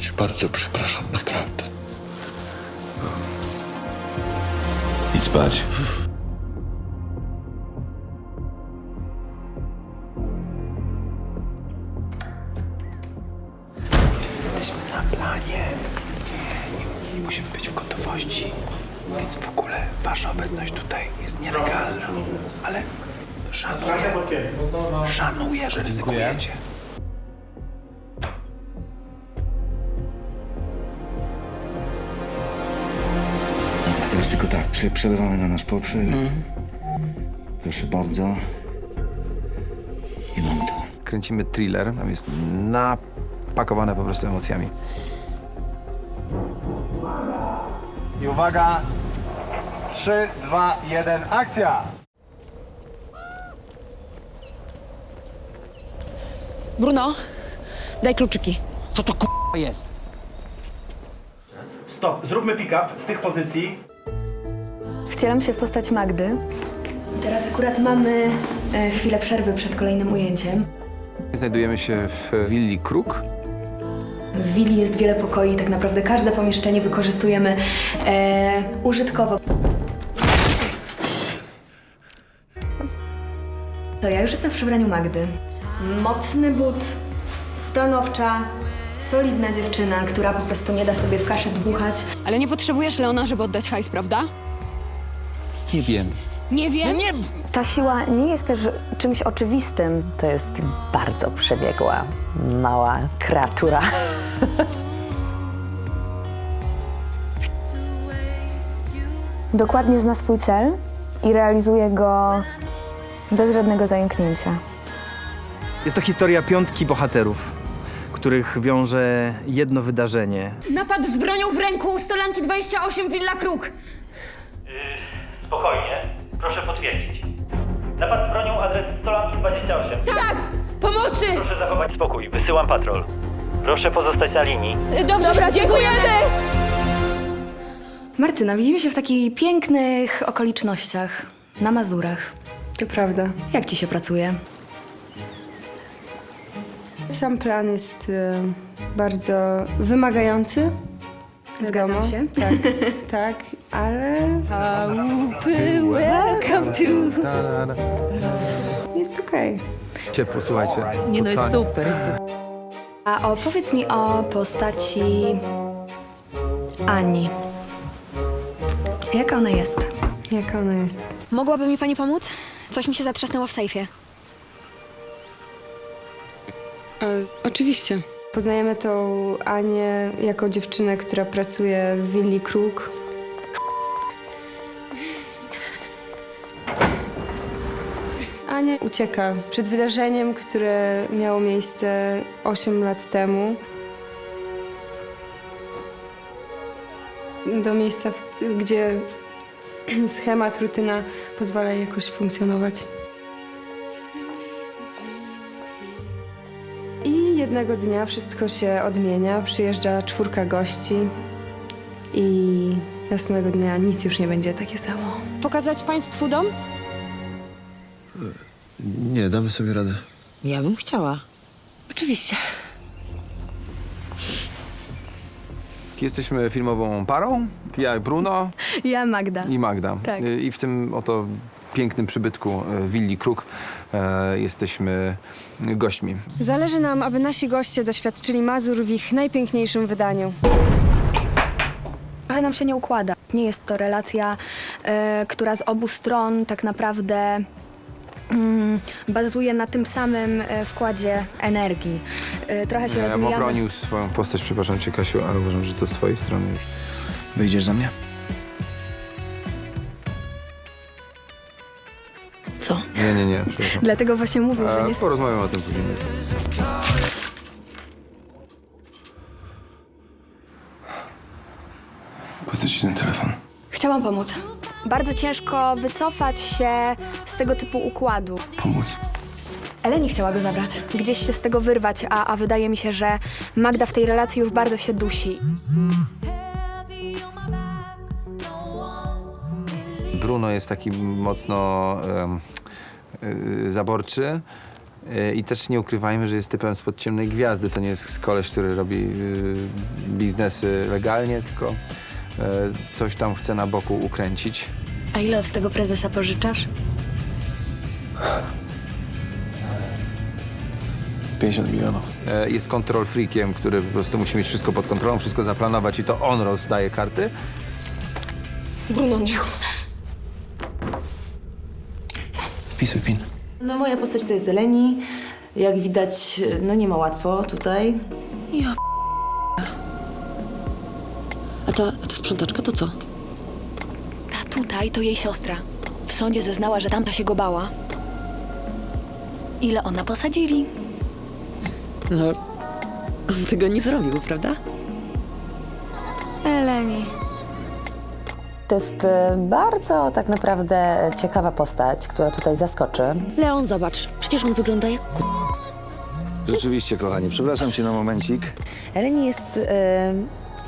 Cię bardzo przepraszam, naprawdę. Idź spać. Jesteśmy na planie. Nie, nie musimy być w gotowości. Więc w ogóle wasza obecność tutaj jest nielegalna. Ale szanuję. Szanuję, że ryzykujecie. Tylko tak, prze- przelewamy na nasz portfel. Proszę bardzo. I mam to. Kręcimy thriller, tam jest napakowane po prostu emocjami. I uwaga! 3, 2, 1, akcja! Bruno, daj kluczyki. Stop, zróbmy pick-up z tych pozycji. Wcielam się w postać Magdy. Teraz akurat mamy e, chwilę przerwy przed kolejnym ujęciem. Znajdujemy się w willi Kruk. W willi jest wiele pokoi, tak naprawdę każde pomieszczenie wykorzystujemy e, użytkowo. To ja już jestem w przebraniu Magdy. Mocny but, stanowcza, solidna dziewczyna, która po prostu nie da sobie w kaszę dmuchać. Ale nie potrzebujesz Leona, żeby oddać hajs, prawda? Nie wiem. Nie wiem. Ta siła nie jest też czymś oczywistym. To jest bardzo przebiegła, mała kreatura. Dokładnie zna swój cel i realizuje go bez żadnego zająknięcia. Jest to historia piątki bohaterów, których wiąże jedno wydarzenie. Napad z bronią w ręku, Stolanki 28, Villa Kruk. Spokojnie, proszę potwierdzić. Napad z bronią adres Stolanki 28. Tak! Pomocy! Proszę zachować spokój, wysyłam patrol. Proszę pozostać na linii. Dobrze, Dobra, dziękujemy! Martyna, widzimy się w takich pięknych okolicznościach na Mazurach. To prawda. Jak ci się pracuje? Sam plan jest e, bardzo wymagający. Zgadzam Wiadomo. się. Tak, tak, ale. Welcome to. Jest okej. Ciepło, słuchajcie. Nie no, jest Totalnie. super, jest super. A opowiedz mi o postaci Ani. Jaka ona jest? Jaka ona jest? Mogłaby mi pani pomóc? Coś mi się zatrzasnęło w sejfie. E, oczywiście. Poznajemy tą Anię jako dziewczynę, która pracuje w willi Kruk. Ania ucieka przed wydarzeniem, które miało miejsce 8 lat temu. Do miejsca, gdzie schemat, rutyna pozwala jej jakoś funkcjonować. I jednego dnia wszystko się odmienia, przyjeżdża czwórka gości i następnego dnia nic już nie będzie takie samo. Pokazać państwu dom? Nie, damy sobie radę. Ja bym chciała. Oczywiście. Jesteśmy filmową parą. Ja, Bruno Ja Magda. i Magda. Tak. Y, I w tym oto pięknym przybytku y, willi Kruk e, jesteśmy gośćmi. Zależy nam, aby nasi goście doświadczyli Mazur w ich najpiękniejszym wydaniu. Trochę nam się nie układa. Nie jest to relacja, e, która z obu stron tak naprawdę mm, bazuje na tym samym e, wkładzie energii. E, trochę się Ja bym rozmijamy. obronił swoją postać, przepraszam cię Kasiu, ale uważam, że to z twojej strony już. Wyjdziesz za mnie? Nie, nie, nie, przepraszam. Dlatego właśnie mówię, że E, nie... porozmawiamy o tym później. Po co ci ten telefon? Chciałam pomóc. Bardzo ciężko wycofać się z tego typu układu. Pomóc. Eleni chciała go zabrać, gdzieś się z tego wyrwać, a, a wydaje mi się, że Magda w tej relacji już bardzo się dusi. Bruno jest taki mocno em, zaborczy, Y, I też nie ukrywajmy, że jest typem spod ciemnej gwiazdy. To nie jest koleś, który robi y, biznesy legalnie, tylko y, coś tam chce na boku ukręcić. A ile od tego prezesa pożyczasz? 50 milionów. Jest kontrol freakiem, który po prostu musi mieć wszystko pod kontrolą, wszystko zaplanować i to on rozdaje karty. Bruno, cicho. Wpisuj pin. No moja postać to jest Eleni. Jak widać, no nie ma łatwo tutaj. Ja A ta, a ta sprzątaczka to co? Ta tutaj to jej siostra. W sądzie zeznała, że tamta się go bała. Ile ona posadzili? No, on tego nie zrobił, prawda? Eleni. To jest e, bardzo tak naprawdę ciekawa postać, która tutaj zaskoczy. Leon, zobacz, przecież on wygląda jak ku... Rzeczywiście, kochanie, przepraszam cię na momencik. Eleni jest e,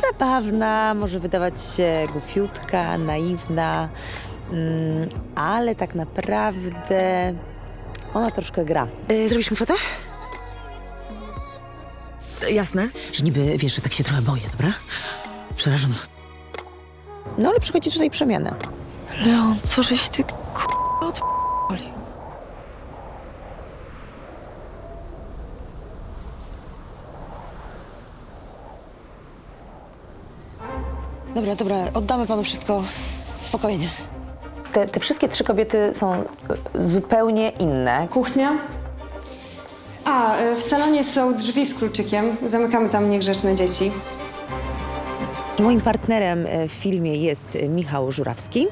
zabawna, może wydawać się głupiutka, naiwna, mm, ale tak naprawdę ona troszkę gra. Yy, zrobisz mi fotę? Jasne, że niby wiesz, że tak się trochę boję, dobra? Przerażona. No ale przychodzi tutaj przemiana. Leon, co żeś ty k***a od... Dobra, dobra, oddamy panu wszystko spokojnie. Te, te wszystkie trzy kobiety są e, zupełnie inne. Kuchnia. A, y, w salonie są drzwi z kluczykiem. Zamykamy tam niegrzeczne dzieci. Moim partnerem e, w filmie jest e, Michał Żurawski,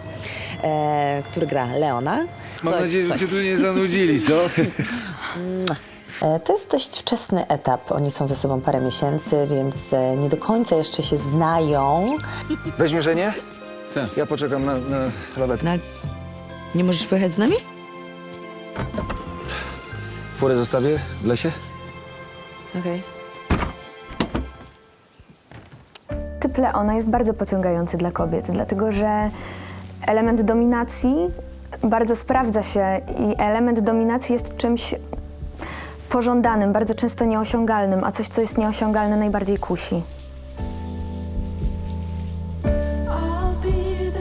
e, który gra Leona. Mam nadzieję, że cię tu nie zanudzili, co? E, To jest dość wczesny etap. Oni są ze sobą parę miesięcy, więc e, nie do końca jeszcze się znają. Weźmiesz Żenię? Tak. Ja poczekam na, na. No, nie możesz pojechać z nami? Furę zostawię w lesie? Okej. Typ Leona jest bardzo pociągający dla kobiet, dlatego że element dominacji bardzo sprawdza się i element dominacji jest czymś pożądanym, bardzo często nieosiągalnym, a coś, co jest nieosiągalne, najbardziej kusi. I'll be the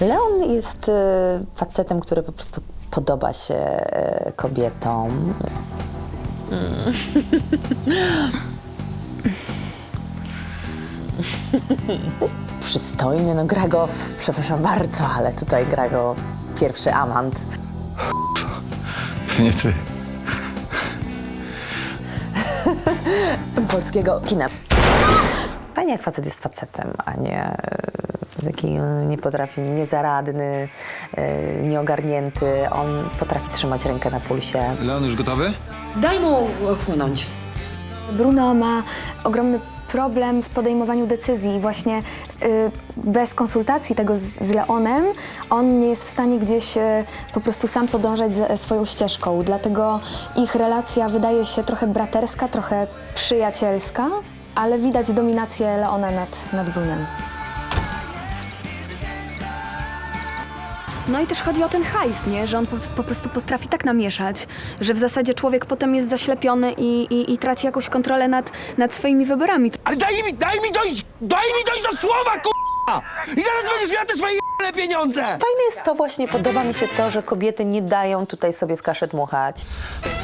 Leon jest e, facetem, który po prostu podoba się e, kobietom. Jest przystojny, no gra go, przepraszam bardzo, ale tutaj gra go pierwszy amant. Nie ty. polskiego kina. Fajnie jak facet jest facetem, a nie e, taki e, nie potrafi, niezaradny, e, nieogarnięty. On potrafi trzymać rękę na pulsie. Leon już gotowy? Daj mu ochłonąć. Bruno ma ogromny problem w podejmowaniu decyzji i właśnie y, bez konsultacji tego z, z Leonem on nie jest w stanie gdzieś y, po prostu sam podążać ze swoją ścieżką. Dlatego ich relacja wydaje się trochę braterska, trochę przyjacielska, ale widać dominację Leona nad, nad Brunem. No i też chodzi o ten hajs, nie? Że on po, po prostu potrafi tak namieszać, że w zasadzie człowiek potem jest zaślepiony i, i, i traci jakąś kontrolę nad, nad swoimi wyborami. Ale daj mi, daj mi dojść, daj mi dojść do słowa, k***a! I zaraz będziesz miała te swoje pieniądze! Fajne jest to właśnie, podoba mi się to, że kobiety nie dają tutaj sobie w kaszę dmuchać,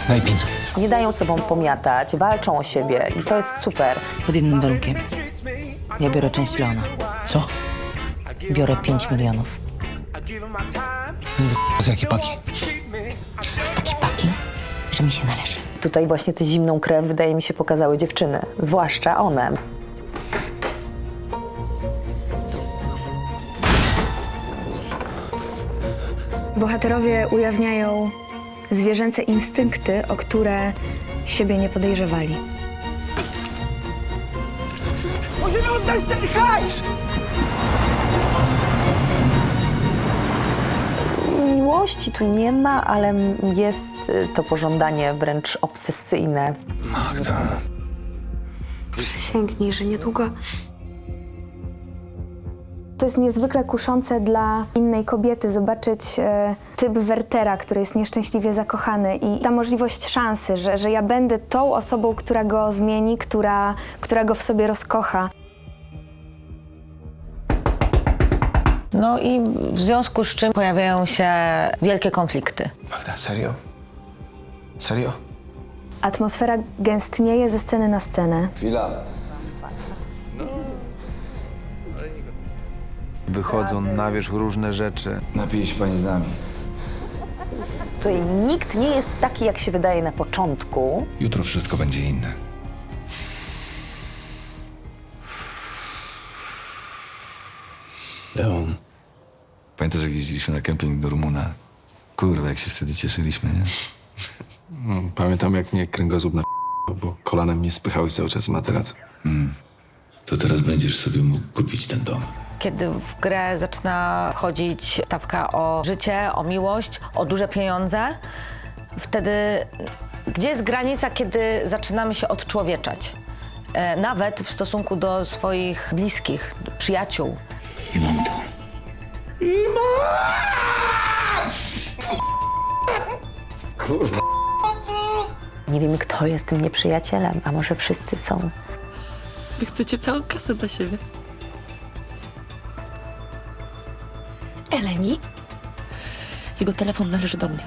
Daj pin. nie dają sobą pomiatać, walczą o siebie i to jest super. Pod jednym warunkiem. Ja biorę część Leona. Co? Biorę 5 milionów. Z jakiej paki? Z takiej paki, że mi się należy. Tutaj właśnie tę zimną krew, wydaje mi się, pokazały dziewczyny, zwłaszcza one. Bohaterowie ujawniają zwierzęce instynkty, o które siebie nie podejrzewali. Musimy oddać ten hajs! Miłości tu nie ma, ale jest y, to pożądanie wręcz obsesyjne. Magda. Przysięgnij, że niedługo To jest niezwykle kuszące dla innej kobiety zobaczyć e, typ Wertera, który jest nieszczęśliwie zakochany i ta możliwość szansy, że, że ja będę tą osobą, która go zmieni, która, która go w sobie rozkocha. No i w związku z czym pojawiają się wielkie konflikty. Magda, serio? Serio? Atmosfera gęstnieje ze sceny na scenę. Chwila. Wychodzą na wierzch różne rzeczy. Napije się pani z nami. Tutaj nikt nie jest taki, jak się wydaje na początku. Jutro wszystko będzie inne. Leon. Pamiętasz, jak jeździliśmy na kemping do Rumuna? Kurwa, jak się wtedy cieszyliśmy, nie? Mm, Pamiętam, jak mnie kręgosłup na bo kolanem mnie spychałeś cały czas z materaca. To teraz będziesz sobie mógł kupić ten dom. Kiedy w grę zaczyna chodzić stawka o życie, o miłość, o duże pieniądze, wtedy gdzie jest granica, kiedy zaczynamy się odczłowieczać? E, Nawet w stosunku do swoich bliskich, przyjaciół. Nie wiem, kto jest tym nieprzyjacielem, a może wszyscy są. Wy chcecie całą kasę dla siebie. Eleni, Jego telefon należy do mnie.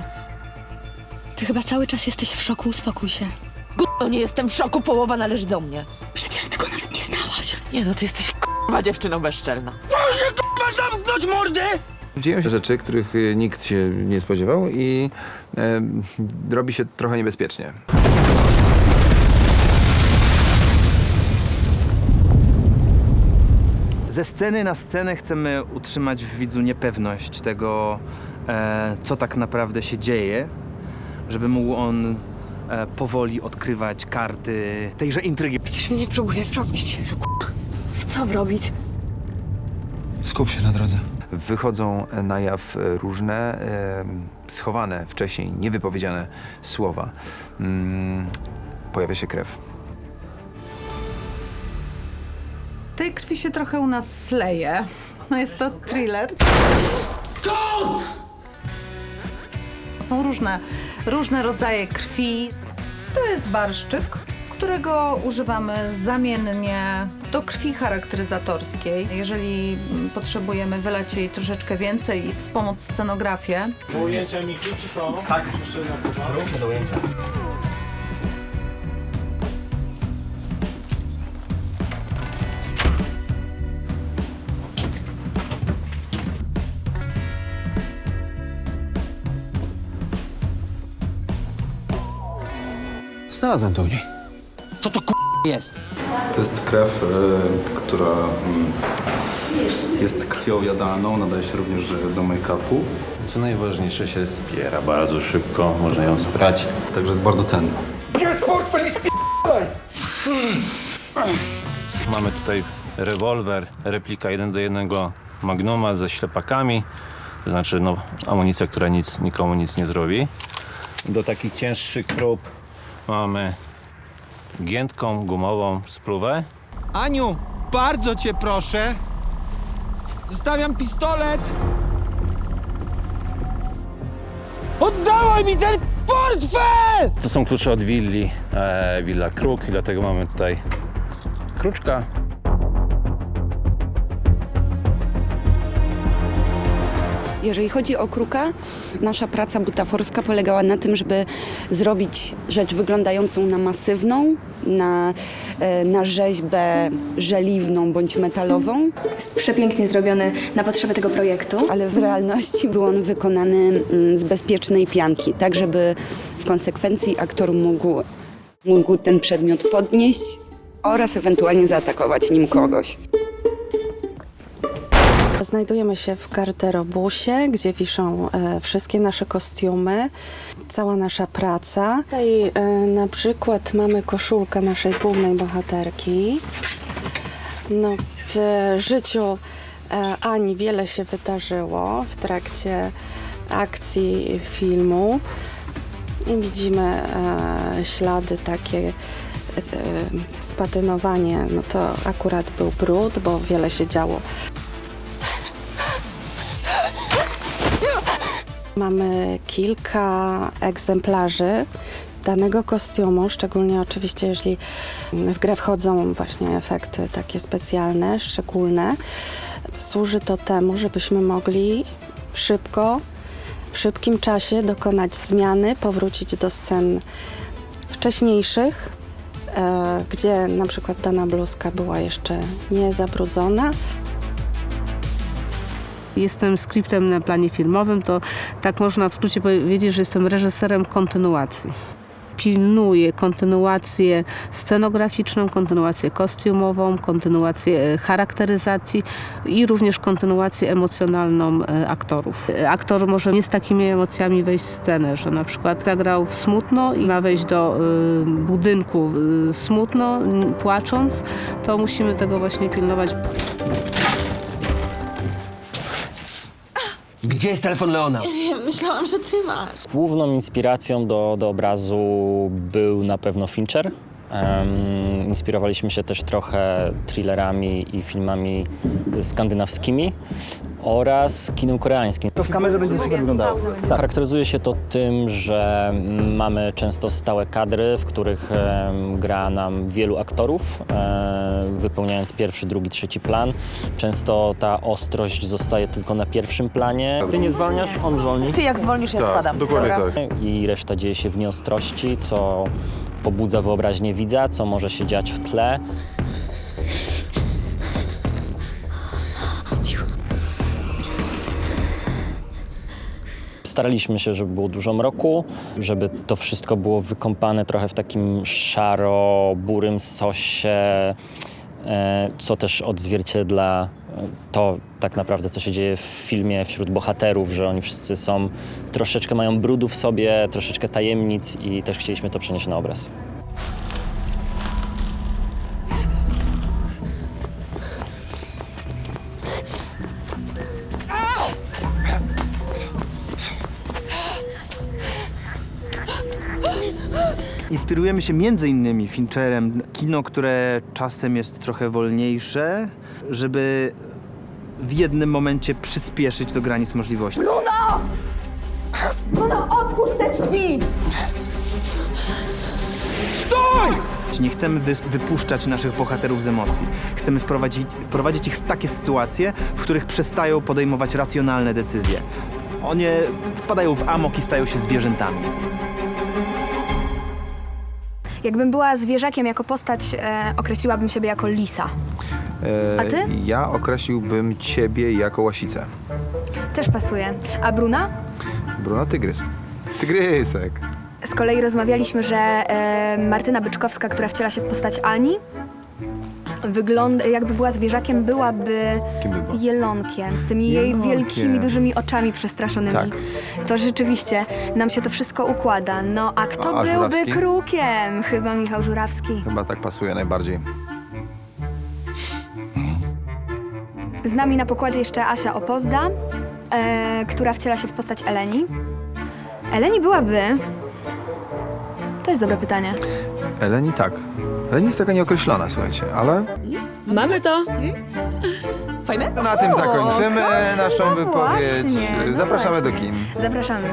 ty chyba cały czas jesteś w szoku, uspokój się. Gówno, nie jestem w szoku, połowa należy do mnie. Przecież ty go nawet nie znałaś. Nie no, ty jesteś k***wa dziewczyną bezczelna. Dzieją się rzeczy, których y, nikt się nie spodziewał i robi się trochę niebezpiecznie. Ze sceny na scenę chcemy utrzymać w widzu niepewność tego, e, co tak naprawdę się dzieje, żeby mógł on e, powoli odkrywać karty tejże intrygi. Ktoś mnie próbuje wrobić. Co W co wrobić? Skup się na drodze. Wychodzą na jaw różne, schowane wcześniej, niewypowiedziane słowa. Mm, pojawia się krew. Tej krwi się trochę u nas sleje. No jest to thriller. Są różne, różne rodzaje krwi. To jest barszczyk, którego używamy zamiennie do krwi charakteryzatorskiej. Jeżeli potrzebujemy wylać jej troszeczkę więcej i wspomóc scenografię, Ujęcia Miki, czy co? Tak. Róbmy do ujęcia. Znalazłem to u niej. Co to k jest? To jest krew, e, która mm, jest krwią jadalną, nadaje się również e, do make-upu. Co najważniejsze się spiera bardzo szybko, można ją sprać. Także jest bardzo cenna. Bierz portfel i! Mamy tutaj rewolwer, replika 1 do 1 Magnuma ze ślepakami, to znaczy no, amunicja, która nic, nikomu nic nie zrobi. Do takich cięższych prób mamy giętką gumową spluwę. Aniu, bardzo cię proszę. Zostawiam pistolet. Oddawaj mi ten portfel! To są klucze od willi, e, willa Kruk i dlatego mamy tutaj kruczka. Jeżeli chodzi o kruka, nasza praca butaforska polegała na tym, żeby zrobić rzecz wyglądającą na masywną, na, e, na rzeźbę żeliwną bądź metalową. Jest przepięknie zrobiony na potrzeby tego projektu. Ale w realności był on wykonany mm, z bezpiecznej pianki, tak żeby w konsekwencji aktor mógł, mógł ten przedmiot podnieść oraz ewentualnie zaatakować nim kogoś. Znajdujemy się w garderobusie, gdzie wiszą e, wszystkie nasze kostiumy, cała nasza praca. Tutaj e, na przykład mamy koszulkę naszej głównej bohaterki. No, w życiu e, Ani wiele się wydarzyło w trakcie akcji filmu i widzimy e, ślady takie spatynowanie, no to akurat był brud, bo wiele się działo. Mamy kilka egzemplarzy danego kostiumu, szczególnie oczywiście jeśli w grę wchodzą właśnie efekty takie specjalne, szczególne. Służy to temu, żebyśmy mogli szybko, w szybkim czasie dokonać zmiany, powrócić do scen wcześniejszych, e, gdzie na przykład dana bluzka była jeszcze nie zabrudzona. Jestem skryptem na planie filmowym, to tak można w skrócie powiedzieć, że jestem reżyserem kontynuacji. Pilnuję kontynuację scenograficzną, kontynuację kostiumową, kontynuację e, charakteryzacji i również kontynuację emocjonalną e, aktorów. E, Aktor może nie z takimi emocjami wejść w scenę, że na przykład zagrał smutno i ma wejść do budynku smutno, płacząc, to musimy tego właśnie pilnować. Gdzie jest telefon Leona? Myślałam, że ty masz. Główną inspiracją do, do obrazu był na pewno Fincher. Em, inspirowaliśmy się też trochę thrillerami i filmami skandynawskimi oraz kinem koreańskim. To w kamerze będzie super wyglądało. Charakteryzuje się to tym, że mamy często stałe kadry, w których em, gra nam wielu aktorów, e, wypełniając pierwszy, drugi, trzeci plan. Często ta ostrość zostaje tylko na pierwszym planie. Ty nie zwalniasz, on zwolni. Ty jak zwolnisz, ja Tak, spadam. dokładnie Dobra. tak. I reszta dzieje się w nieostrości, co pobudza wyobraźnię widza, co może się dziać w tle. Staraliśmy się, żeby było dużo mroku, żeby to wszystko było wykąpane trochę w takim szaro-burym sosie, e, co też odzwierciedla to tak naprawdę, co się dzieje w filmie wśród bohaterów, że oni wszyscy są, troszeczkę mają brudu w sobie, troszeczkę tajemnic i też chcieliśmy to przenieść na obraz. Inspirujemy się między innymi Fincherem. Kino, które czasem jest trochę wolniejsze, żeby w jednym momencie przyspieszyć do granic możliwości. Bruno! Bruno, otwórz te drzwi! Stój! Nie chcemy wy, wypuszczać naszych bohaterów z emocji. Chcemy wprowadzić, wprowadzić ich w takie sytuacje, w których przestają podejmować racjonalne decyzje. Oni wpadają w amok i stają się zwierzętami. Jakbym była zwierzakiem jako postać, e, określiłabym siebie jako lisa. E, A ty? Ja określiłbym ciebie jako łasicę. Też pasuje. A Bruna? Bruna Tygrys. Tygrysek. Z kolei rozmawialiśmy, że e, Martyna Byczkowska, która wciela się w postać Ani, wygląda, jakby była zwierzakiem, byłaby Kim by była? jelonkiem, z tymi jej Jelonkiem. wielkimi, dużymi oczami przestraszonymi. Tak. To rzeczywiście nam się to wszystko układa. No a kto A byłby Żurawski? krukiem? Chyba Michał Żurawski. Chyba tak pasuje najbardziej. Z nami na pokładzie jeszcze Asia Opozda, e, która wciela się w postać Eleni. Eleni byłaby... To jest dobre pytanie. Eleni tak. Eleni jest taka nieokreślona, słuchajcie, ale Mamy to. Fajne? na tym zakończymy naszą no wypowiedź. właśnie, no Zapraszamy do właśnie. kin. Zapraszamy.